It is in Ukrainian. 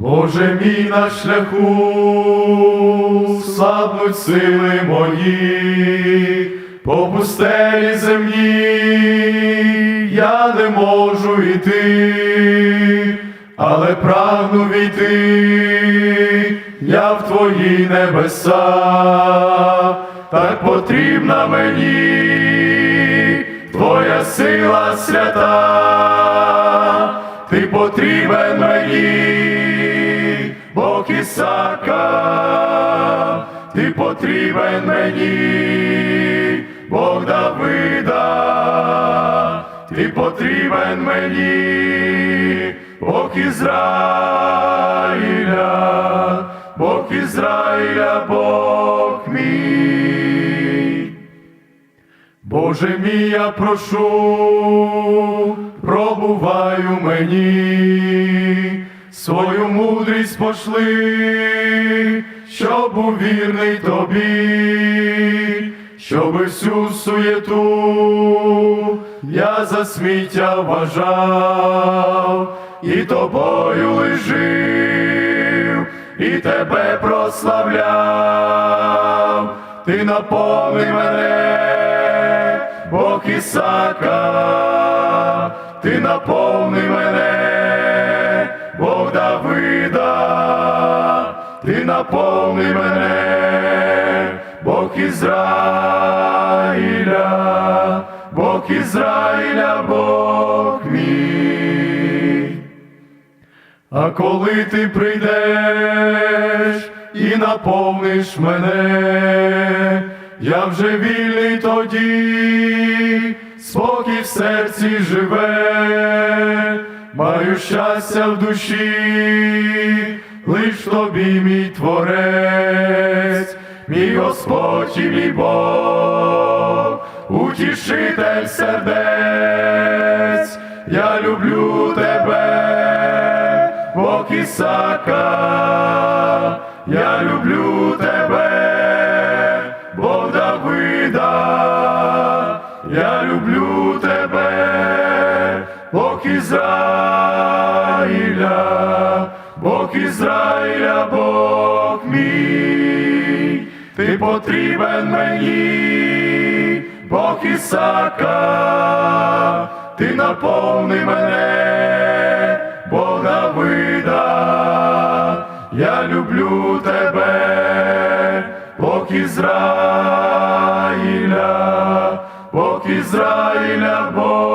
Боже мій на шляху, слабнуть сили мої, по пустелі земній я не можу йти, але прагну війти, я в твої небеса, так потрібна мені, твоя сила свята ти потрібен мені, Бог Ісака, ти потрібен мені, Бог Давида, ти потрібен мені, Бог Ізраїля, Бог Ізраїля, Бог мій. Боже мій, я прошу, пробувай у мені, свою мудрість пошли, щоб був вірний тобі, щоб всю суєту я за сміття вважав, і тобою лежив, і тебе прославляв, ти наповни мене. Бог Ісака, ти наповни мене, ти наповни мене, Бог Ізраїля, Бог Ізраїля, Бог мій. А коли ти прийдеш і наповниш мене, я вже вільний тоді, спокій в серці живе, маю щастя в душі, лиш тобі мій творець, мій Господь і мій Бог, утішитель сердець, я люблю тебе. Бог Ісака, я люблю тебе, Бог Давида, я люблю тебе, Бог Ізраїля, Ізраїля, Бог мій, ти потрібен мені, Бог Ісака, ти наповни мене. Бог Давида, я люблю тебе, Бог Ізраїля, Бог Ізраїля, Бог.